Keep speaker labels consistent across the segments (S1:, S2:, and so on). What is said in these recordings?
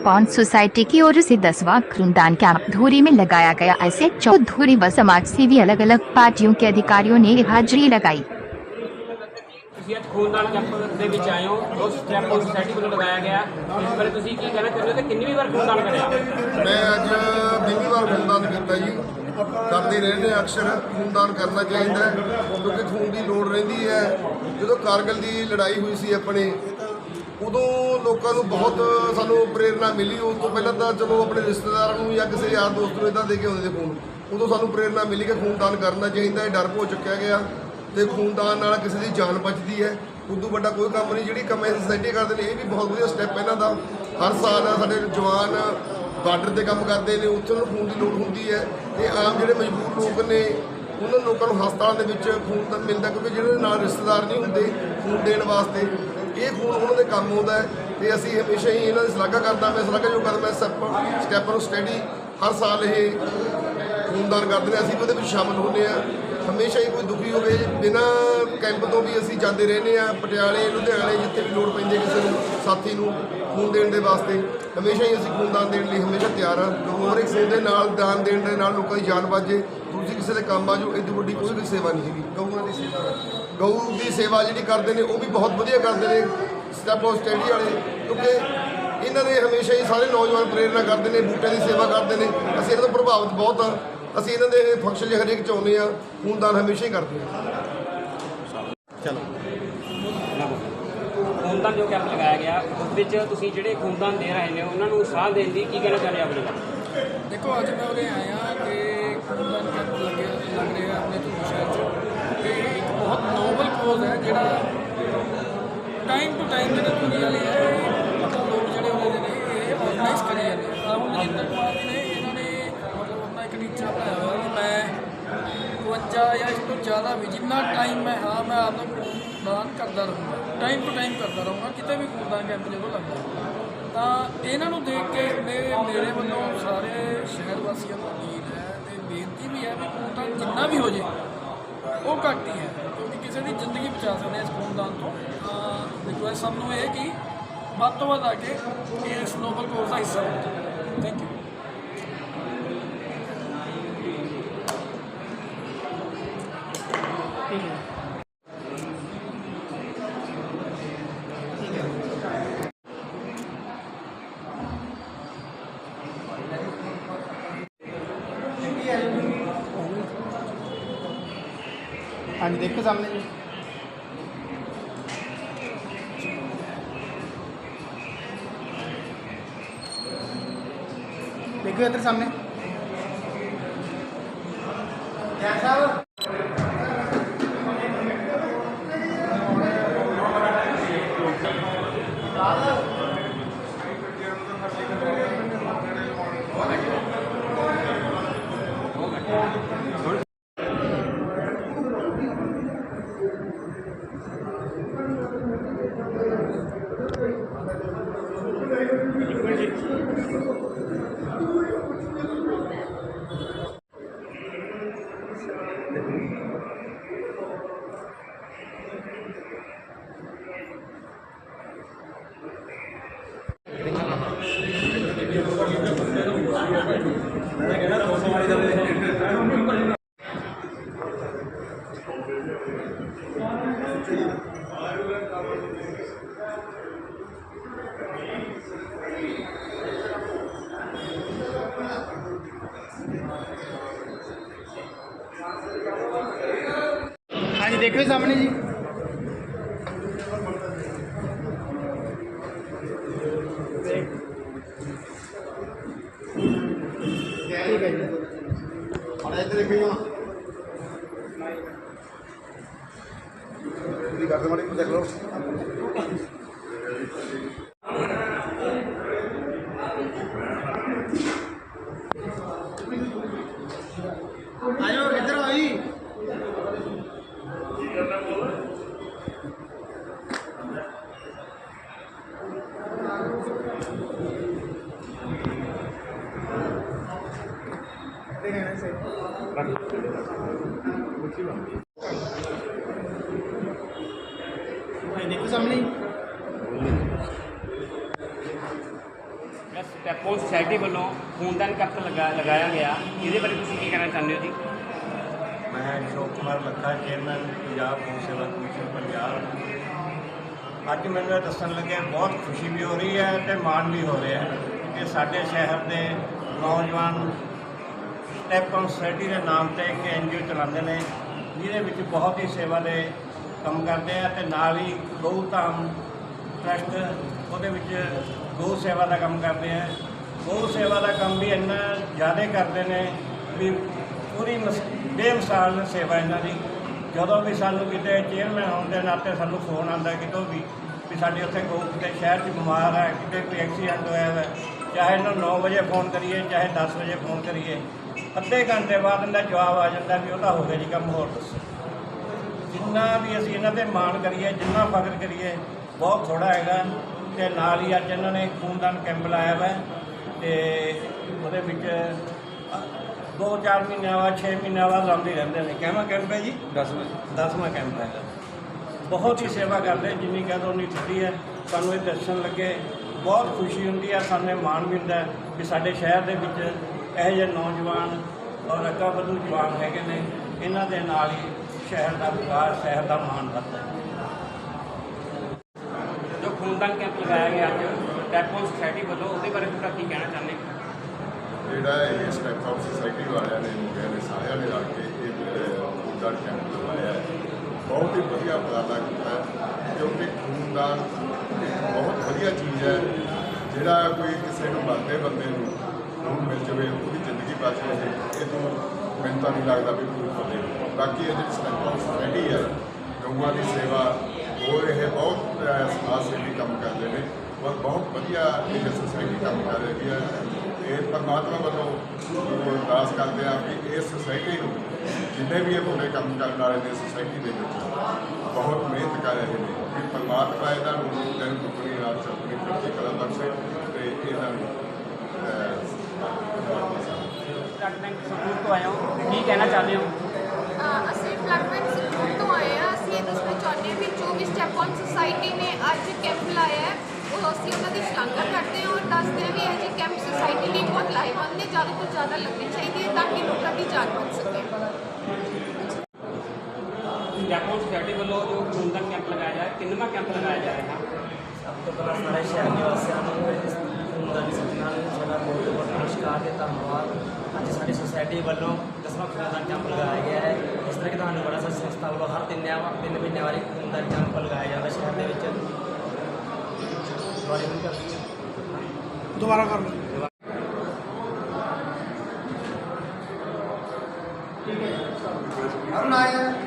S1: पौन सोसाइटी की ओर से दसवां खूनदान कैंप धूरी में लगाया गया ऐसे चौधरी व समाज सेवी अलग अलग पार्टियों के अधिकारियों ने हाजिरी लगाई
S2: ਤੁਸੀਂ ਅੱਜ ਖੂਨਦਾਨ ਕੈਂਪ ਦੇ ਵਿੱਚ ਆਏ ਹੋ ਉਸ ਸਟੈਪ ਸੋਸਾਇਟੀ ਵੱਲੋਂ ਲਗਾਇਆ ਗਿਆ ਇਸ ਬਾਰੇ ਤੁਸੀਂ ਕੀ ਕਹਿਣਾ ਚਾਹੁੰਦੇ ਹੋ ਤੇ ਕਿੰਨੀ ਵਾਰ ਖੂਨਦਾਨ ਕਰਿਆ
S3: ਮੈਂ ਅੱਜ ਪਹਿਲੀ ਵਾਰ ਖੂਨਦਾਨ ਕੀਤਾ ਜੀ ਕਰਦੇ ਰਹਿੰਦੇ ਹਾਂ ਅਕਸਰ ਖੂਨਦਾਨ ਕਰਨਾ ਚਾਹੀਦਾ ਹੈ, ਕਿਉਂਕਿ ਖੂਨ ਦੀ ਲੋੜ ਰਹਿੰਦੀ ਹੈ ਜਦੋਂ ਕਾਰਗਿਲ ਦੀ ਲੜਾਈ ਹੋਈ ਸੀ ਆਪਣੇ ਉਦੋਂ ਲੋਕਾਂ ਨੂੰ ਬਹੁਤ ਸਾਨੂੰ ਪ੍ਰੇਰਣਾ ਮਿਲੀ। ਉਸ ਤੋਂ ਪਹਿਲਾਂ ਤਾਂ ਚਲੋ ਆਪਣੇ ਰਿਸ਼ਤੇਦਾਰਾਂ ਨੂੰ ਜਾਂ ਕਿਸੇ ਯਾਰ ਦੋਸਤ ਨੂੰ ਇਦਾਂ ਦੇ ਕੇ ਆਉਂਦੇ ਸੀ ਖੂਨ ਉਦੋਂ ਸਾਨੂੰ ਪ੍ਰੇਰਣਾ ਮਿਲੀ ਕਿ ਖੂਨਦਾਨ ਕਰਨਾ ਚਾਹੀਦਾ ਹੈ ਡਰ ਹੋ ਚੁੱਕਿਆ ਗਿਆ। ਤੇ ਖੂਨਦਾਨ ਨਾਲ ਕਿਸੇ ਦੀ ਜਾਨ ਬਚਦੀ ਹੈ। ਉਦੋਂ ਵੱਡਾ ਕੋਈ ਕੰਮ ਨਹੀਂ, ਜਿਹੜੀ ਕੰਮ ਇਹ ਸੋਸਾਇਟੀ ਕਰਦੇ ਨੇ, ਇਹ ਵੀ ਬਹੁਤ ਵਧੀਆ ਸਟੈਪ ਇਹਨਾਂ ਦਾ। ਹਰ ਸਾਲ ਸਾਡੇ ਜਵਾਨ ਬਾਰਡਰ ਤੇ ਕੰਮ ਕਰਦੇ ਨੇ, ਉੱਥੇ ਉਹਨਾਂ ਨੂੰ ਖੂਨ ਦੀ ਲੋੜ ਹੁੰਦੀ ਹੈ। ਤੇ ਆਮ ਜਿਹੜੇ ਮਜਬੂਰ ਲੋਕ ਨੇ, ਉਹਨਾਂ ਲੋਕਾਂ ਨੂੰ ਹਸਪਤਾਲਾਂ ਦੇ ਵਿੱਚ ਖੂਨ ਤਾਂ ਮਿਲਦਾ, ਕਿਉਂਕਿ ਜਿਹੜੇ ਨਾਲ ਰਿਸ਼ਤੇਦਾਰ ਨਹੀਂ ਹੁੰਦੇ, ਖੂਨ ਦੇਣ ਵਾਸਤੇ ਇਹ ਖੂਨ ਉਹਨਾਂ ਦੇ ਕੰਮ ਆਉਂਦਾ ਹੈ ਤੇ ਅਸੀਂ ਹਮੇਸ਼ਾ ਹੀ ਇਹਨਾਂ ਦੀ ਸ਼ਲਾਘਾ ਕਰਦਾ ਮੈਂ, ਸ਼ਲਾਘਾ ਜੋ ਕਰਦਾ ਮੈਂ, ਸਟੈਪ ਸਟੈਪ ਨੂੰ ਸਟੱਡੀ ਹਰ ਸਾਲ ਇਹ ਖੂਨਦਾਨ ਕਰਦੇ ਨੇ। ਅਸੀਂ ਵੀ ਉਹਦੇ ਵਿੱਚ ਸ਼ਾਮਲ ਹੁੰਦੇ ਆ ਹਮੇਸ਼ਾ ਹੀ ਕੋਈ ਦੁਖੀ ਹੋਵੇ, ਬਿਨਾਂ ਕੈਂਪ ਤੋਂ ਵੀ ਅਸੀਂ ਜਾਂਦੇ ਰਹਿੰਦੇ ਆ ਪਟਿਆਲੇ, ਲੁਧਿਆਣੇ ਜਿੱਥੇ ਵੀ ਲੋੜ ਪੈਂਦੀ ਹੈ ਕਿਸੇ ਨੂੰ, ਸਾਥੀ ਨੂੰ ਖੂਨ ਦੇਣ ਦੇ ਵਾਸਤੇ। ਹਮੇਸ਼ਾ ਹੀ ਅਸੀਂ ਖੂਨਦਾਨ ਦੇਣ ਲਈ ਹਮੇਸ਼ਾ ਤਿਆਰ ਆ ਕਿਉਂਕਿ ਹਰ ਇੱਕ ਖੂਨ ਦੇ ਨਾਲ ਦਾਨ ਦੇਣ ਦੇ ਨਾਲ ਲੋਕਾਂ ਦੀ ਜਾਨ ਬਚੇ ਤੁਸੀਂ ਕਿਸੇ ਦੇ ਕੰਮ ਆ ਜਾਓ ਇਦੋਂ ਵੱਡੀ ਕੋਈ ਵੀ ਸੇਵਾ ਨਹੀਂ ਹੈਗੀ। ਗਊਆਂ ਦੀ ਸੇਵਾ। ਗਊ ਦੀ ਸੇਵਾ ਜਿਹੜੀ ਕਰਦੇ ਨੇ ਉਹ ਵੀ ਬਹੁਤ ਵਧੀਆ ਕਰਦੇ ਨੇ ਸਟੈਪ ਆਫ ਸਟੱਡੀ ਵਾਲੇ ਕਿਉਂਕਿ ਇਹਨਾਂ ਨੇ ਹਮੇਸ਼ਾ ਹੀ ਸਾਰੇ ਨੌਜਵਾਨ ਪ੍ਰੇਰਨਾ ਕਰਦੇ ਨੇ ਬੂਟਿਆਂ ਦੀ ਸੇਵਾ ਕਰਦੇ ਨੇ। ਅਸੀਂ ਇਹਨਾਂ ਤੋਂ ਪ੍ਰਭਾਵਿਤ ਬਹੁਤ ਆ ਅਸੀਂ ਇਹਨਾਂ ਦੇ ਫੰਕਸ਼ਨ 'ਚ ਹਰੇਕ 'ਚ ਆਉਂਦੇ ਆ ਖੂਨਦਾਨ ਹਮੇਸ਼ਾ ਹੀ ਕਰਦੇ ਆ
S2: ਖੂਨਦਾਨ ਜੋ ਕੈਂਪ ਲਗਾਇਆ ਗਿਆ ਉਸ ਵਿੱਚ ਤੁਸੀਂ ਜਿਹੜੇ ਖੂਨਦਾਨ ਦੇ ਰਹੇ ਨੇ ਉਹਨਾਂ ਨੂੰ ਸਾਹ ਦੇਣ ਦੀ ਕੀ ਕਹਿਣਾ ਚਾਹੁੰਦੇ ਹੋ ਆਪਣੇ
S4: ਦੇਖੋ ਅੱਜ ਮੈਂ ਉਰੇ ਆਇਆ ਕਿ ਖੂਨਦਾਨ ਕੈਂਪ ਲੱਗੇ ਲੱਗ ਰਿਹਾ ਆਪਣੇ ਧੂਰੀ ਸ਼ਹਿਰ 'ਚ ਤੇ ਇੱਕ ਬਹੁਤ ਨੋਬਲ ਕੋਜ਼ ਹੈ ਜਿਹੜਾ ਟਾਈਮ ਟੂ ਟਾਈਮ ਜਿਹੜੇ ਧੂਰੀ ਵਾਲੇ ਮਤਲਬ ਲੋਕ ਜਿਹੜੇ ਉਹਦੇ ਨੇ ਇਹ ਆਰਗੇਨਾਈਜ਼ ਕਰੀ ਜਾਂਦੇ ਆ ਤਾਂ ਹੁਣ ਨਰਿੰਦਰ ਕੁਮਾਰ ਜੀ ਨੇ ਇਹਨਾਂ ਨੇ ਮਤਲਬ ਆਪਣਾ ਇੱਕ ਟੀਚਾ ਬਣਾਇਆ ਹੋਇਆ ਕਿ ਮੈਂ 52 ਜਾਂ ਇਸ ਤੋਂ ਜ਼ਿਆਦਾ ਵੀ ਜਿੰਨਾ ਟਾਈਮ ਮੈਂ ਹਾਂ ਮੈਂ ਆਪਦਾ ਦਾਨ ਕਰਦਾ ਰਹੂੰਗਾ ਟਾਈਮ ਟੂ ਟਾਈਮ ਕਰਦਾ ਰਹੂੰਗਾ ਕਿਤੇ ਵੀ ਖੂਨਦਾਨ ਕੈਂਪ ਜਦੋਂ ਲੱਗਦਾ ਤਾਂ ਇਹਨਾਂ ਨੂੰ ਦੇਖ ਕੇ ਮੇਰੇ ਮੇਰੇ ਵੱਲੋਂ ਸਾਰੇ ਸ਼ਹਿਰ ਵਾਸੀਆਂ ਨੂੰ ਅਪੀਲ ਹੈ ਤੇ ਬੇਨਤੀ ਵੀ ਹੈ ਵੀ ਖੂਨਦਾਨ ਜਿੰਨਾ ਵੀ ਹੋ ਜੇ ਉਹ ਘੱਟ ਹੀ ਹੈ। ਕਿਸੇ ਦੀ ਜ਼ਿੰਦਗੀ ਬਚਾ ਸਕਦੇ ਹਾਂ ਇਸ ਖੂਨਦਾਨ ਤੋਂ। ਤਾਂ ਰਿਕੁਐਸਟ ਸਭ ਨੂੰ ਇਹ ਕਿ ਵੱਧ ਤੋਂ ਵੱਧ ਆ ਕੇ ਇਸ ਨੋਬਲ ਕੋਰਸ ਦਾ ਹਿੱਸਾ ਬਣੋ। ਥੈਂਕ ਯੂ
S5: ਹਾਂਜੀ, ਦੇਖੋ ਸਾਹਮਣੇ। ਜੀ ਦੇਖੋ ਇੱਧਰ ਸਾਹਮਣੇ। ਜੈ ਸਾਹਿਬ ਹਾਂਜੀ ਦੇਖੋ ਸਾਹਮਣੇ ਜੀ। ਠੀਕ ਹੈ ਜੀ।
S3: ਹੁਣ ਇੱਧਰ ਦੇਖੋ ਜੀ ਕਰਦੇ ਮਾੜੀ ਦੇਖ ਲਓ
S5: ਆਜੋ ਇੱਧਰ ਆਓ ਜੀ ਹਾਂਜੀ ਦੇਖੋ ਸਾਹਮਣੇ ਜੀ।
S2: ਟੈਪੋ ਸੁਸਾਇਟੀ ਵੱਲੋਂ ਖੂਨਦਾਨ ਕੈਂਪ ਲਗਾ ਲਗਾਇਆ ਗਿਆ। ਇਹਦੇ ਬਾਰੇ ਤੁਸੀਂ ਕੀ ਕਹਿਣਾ ਚਾਹੁੰਦੇ ਹੋ ਜੀ?
S6: ਮੈਂ ਅਸ਼ੋਕ ਕੁਮਾਰ ਲੱਖਾ ਚੇਅਰਮੈਨ ਪੰਜਾਬ ਗਊ ਸੇਵਾ ਕਮਿਸ਼ਨ ਪੰਜਾਬ। ਅੱਜ ਮੈਨੂੰ ਇਹ ਦੱਸਣ ਲੱਗਿਆ ਬਹੁਤ ਖੁਸ਼ੀ ਵੀ ਹੋ ਰਹੀ ਹੈ ਤੇ ਮਾਣ ਵੀ ਹੋ ਰਿਹਾ ਹੈ ਕਿ ਸਾਡੇ ਸ਼ਹਿਰ ਦੇ ਨੌਜਵਾਨ ਸਟੈਪਨ ਸੋਸਾਇਟੀ ਦੇ ਨਾਮ ਤੇ ਇੱਕ ਐਨਜੀਓ ਚਲਾਉਂਦੇ ਨੇ, ਜਿਹਦੇ ਵਿੱਚ ਬਹੁਤ ਹੀ ਸੇਵਾ ਦੇ ਕੰਮ ਕਰਦੇ ਆ ਤੇ ਨਾਲ ਹੀ ਗਊ ਧਾਮ ਟਰਸਟ ਉਹਦੇ ਵਿੱਚ ਗਊ ਸੇਵਾ ਦਾ ਕੰਮ ਕਰਦੇ ਆ। ਗਊ ਸੇਵਾ ਦਾ ਕੰਮ ਵੀ ਇੰਨਾ ਜ਼ਿਆਦਾ ਕਰਦੇ ਨੇ ਵੀ ਪੂਰੀ ਮਸ- ਬੇਮਿਸਾਲ ਸੇਵਾ ਇਹਨਾਂ ਦੀ। ਜਦੋਂ ਵੀ ਸਾਨੂੰ ਕਿਤੇ ਚੇਅਰਮੈਨ ਹੋਣ ਦੇ ਨਾਤੇ ਸਾਨੂੰ ਫੋਨ ਆਉਂਦਾ, ਕਿਤੋਂ ਵੀ ਵੀ ਸਾਡੇ ਉੱਥੇ ਗਊ ਕਿਤੇ ਸ਼ਹਿਰ 'ਚ ਬਿਮਾਰ ਹੈ ਕਿਤੇ ਕੋਈ ਐਕਸੀਡੈਂਟ ਹੋਇਆ ਹੈ ਚਾਹੇ ਇਹਨੂੰ 9 ਵਜੇ ਫੋਨ ਕਰੀਏ ਚਾਹੇ 10 ਵਜੇ ਫੋਨ ਕਰੀਏ ਅੱਧੇ ਘੰਟੇ ਬਾਅਦ ਇਹਦਾ ਜਵਾਬ ਆ ਜਾਂਦਾ ਵੀ ਉਹਦਾ ਹੋ ਗਿਆ ਜੀ ਕੰਮ ਹੋਰ ਦੱਸੋ। ਜਿੰਨਾ ਵੀ ਅਸੀਂ ਇਹਨਾਂ ਤੇ ਮਾਣ ਕਰੀਏ ਜਿੰਨਾ ਫਖਰ ਕਰੀਏ ਬਹੁਤ ਥੋੜਾ ਹੈਗਾ। ਤੇ ਨਾਲ ਹੀ ਅੱਜ ਇਹਨਾਂ ਨੇ ਖੂਨਦਾਨ ਕੈਂਪ ਲਾਇਆ ਵਾ ਤੇ ਉਹਦੇ ਵਿੱਚ ਅ, ਦੋ ਚਾਰ ਮਹੀਨਿਆਂ ਬਾਅਦ 6 ਮਹੀਨਿਆਂ ਬਾਅਦ ਲਾਉਂਦੇ ਰਹਿੰਦੇ ਨੇ। ਕਿਹੜਾ ਕੈਂਪ ਹੈ ਜੀ? 10ਵਾਂ 10ਵਾਂ ਕੈਂਪ ਹੈਗਾ ਬਹੁਤ ਹੀ ਸੇਵਾ ਕਰਦੇ ਜਿੰਨੀ ਕਹਿ ਦੋ ਉਨੀ ਥੋੜੀ ਹੈ। ਸਾਨੂੰ ਇਹ ਦਰਸ਼ਨ ਲੱਗੇ ਬਹੁਤ ਖੁਸ਼ੀ ਹੁੰਦੀ ਹੈ ਸਾਨੂੰ ਮਾਣ ਹੈ ਕਿ ਸਾਡੇ ਸ਼ਹਿਰ ਦੇ ਵਿੱਚ ਇਹੋ ਜਿਹੇ ਨੌਜਵਾਨ ਔਰ ਅੱਗਾ ਵਧੂ ਜਵਾਨ ਹੈਗੇ ਨੇ। ਇਹਨਾਂ ਦੇ ਨਾਲ ਹੀ ਸ਼ਹਿਰ ਦਾ ਵਿਕਾਸ ਸ਼ਹਿਰ ਦਾ ਮਾਣ ਵੱਧਦਾ ਹੈ।
S2: ਜੋ ਖੂਨਦਾਨ ਕੈਂਪ ਲਗਾਇਆ ਗਿਆ ਅੱਜ ਟੈਪੋ ਸੁਸਾਇਟੀ ਵੱਲੋਂ ਉਹਦੇ ਬਾਰੇ ਤੁਹਾਡਾ ਕੀ ਕਹਿਣਾ ਚਾਹੁੰਦੇ ਹੋ?
S7: ਜਿਹੜਾ ਇਹ ਸਟੈਪ ਆਫ ਸੁਸਾਇਟੀ ਵਾਲਿਆਂ ਨੇ ਮੁੰਡਿਆਂ ਨੇ ਸਾਰਿਆਂ ਨੇ ਰਲ ਕੇ ਇਹ ਖੂਨਦਾਨ ਕੈਂਪ ਲਗਾਇਆ ਹੈ। ਬਹੁਤ ਹੀ ਵਧੀਆ ਉਪਰਾਲਾ ਕਿਉਂਕਿ ਬਹੁਤ ਵਧੀਆ ਚੀਜ਼ ਹੈ। ਜਿਹੜਾ ਕੋਈ ਕਿਸੇ ਨੂੰ ਮਰਦੇ ਬੰਦੇ ਨੂੰ ਖੂਨ ਮਿਲ ਜਾਵੇ ਉਹਦੀ ਜ਼ਿੰਦਗੀ ਬਚ ਜਾਵੇ, ਇਹ ਤੋਂ ਮੈਨੂੰ ਤਾਂ ਨਹੀਂ ਲੱਗਦਾ ਵੀ ਕੋਈ ਫਲੇ ਬਾਕੀ ਇਹ ਜਿਹੜੀ ਸਟੈਪ ਸੋਸਾਇਟੀ ਹੈ। ਗਊਆਂ ਦੀ ਸੇਵਾ ਹੋਰ ਇਹ ਬਹੁਤ ਸਮਾਜ ਸੇਵੀ ਕੰਮ ਕਰਦੇ ਨੇ। ਔਰ ਬਹੁਤ ਵਧੀਆ ਇਹ ਸੁਸਾਇਟੀ ਕੰਮ ਕਰ ਰਹੀ ਹੈ। ਇਹ ਪਰਮਾਤਮਾ ਵੱਲੋਂ ਅਰਦਾਸ ਕਰਦੇ ਆ ਕਿ ਇਸ ਸੁਸਾਇਟੀ ਨੂੰ ਜਿੰਨੇ ਵੀ ਇਹ ਮੁੰਡੇ ਕੰਮ ਕਰਨ ਵਾਲੇ ਨੇ ਸੁਸਾਇਟੀ ਦੇ ਵਿੱਚ ਬਹੁਤ ਮਿਹਨਤ ਕਰ ਰਹੇ ਨੇ ਕਿ ਪਰਮਾਤਮਾ ਇਹਨਾਂ ਨੂੰ ਦਿਨ ਦੁਪਹਿਰੀ ਰਾਤ ਚੜ੍ਹਦੀ ਚੜ੍ਹਦੀ ਕਲਾ ਬਖਸ਼ੇ ਤੇ ਇਹਨਾਂ ਨੂੰ ਅਹ,
S2: ਬਲੱਡ ਬੈਂਕ ਸੰਗਰੂਰ ਤੋਂ ਆਏ ਹੋ ਕੀ ਕਹਿਣਾ ਚਾਹੁੰਦੇ ਹੋ
S8: ਅ, ਅਸੀਂ ਬਲੱਡ ਬੈਂਕ ਸੰਗਰੂਰ ਤੋਂ ਆਏ ਆ ਅਸੀਂ ਇਹ ਦੱਸਣਾ ਚਾਹੁੰਦੇ ਹਾਂ ਵੀ ਜੋ ਵੀ ਸਟੈਪ ਔਨ ਸੁਸਾਇਟੀ ਨੇ ਅੱਜ ਕੈਂਪ ਲਾਇਆ ਹੈ ਉਹ ਅਸੀਂ ਉਹਨਾਂ ਦੀ ਸ਼ਲਾਘਾ ਕਰਦੇ ਹਾਂ ਔਰ ਦੱਸਦੇ ਹਾਂ ਵੀ ਇਹ ਜਿਹੇ ਕੈਂਪ ਸੁਸਾਇਟੀ ਲਈ ਬਹੁਤ ਲਾਹੇਵੰਦ ਨੇ ਜ਼ਿਆਦਾ ਤੋਂ ਜ਼ਿਆਦਾ ਲੱਗਣੇ ਚਾਹੀਦੇ ਹੈ ਤਾਂ ਕਿ ਲੋਕਾਂ ਦੀ ਜਾਨ ਬਚ ਸਕੇ
S2: ਟੈਪੋ ਸੁਸਾਇਟੀ ਵੱਲੋਂ ਜੋ ਖੂਨਦਾਨ ਕੈਂਪ ਲਗਾਇਆ ਜਾ ਰਿਹਾ ਕਿੰਨਵਾਂ ਕੈਂਪ ਲਗਾਇਆ ਜਾ ਰਿਹਾ ਹੈ
S9: ਸਭ ਤੋਂ ਪਹਿਲਾਂ ਸਾਰੇ ਸ਼ਹਿਰ ਨਿਵਾਸੀਆਂ ਨੂੰ ਇਸ ਖੂਨ ਦਾ ਵੀ ਸਤਿਕਾਰ ਸਾਡਾ ਬਹੁਤ ਬਹੁਤ ਨਮਸਕਾਰ ਤੇ ਧੰਨਵਾਦ ਅੱਜ ਸਾਡੀ ਸੁਸਾਇਟੀ ਵੱਲੋਂ ਦਸਵਾਂ ਖੂਨਦਾਨ ਕੈਂਪ ਲਗਾਇਆ ਗਿਆ ਹੈ ਇਸ ਤਰ੍ਹਾਂ ਕਿ ਤੁਹਾਨੂੰ ਬੜਾ ਸਾਰੀ ਸੰਸਥਾ ਵੱਲੋਂ ਹਰ ਤਿੰਨ ਤਿੰਨ ਮਹੀਨਿਆਂ ਵਾਰੀ ਖੂਨਦਾਨ ਕੈਂਪ ਲਗਾਇਆ ਜਾਂਦਾ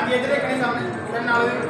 S9: ਸ਼ਹਿਰ ਦੇ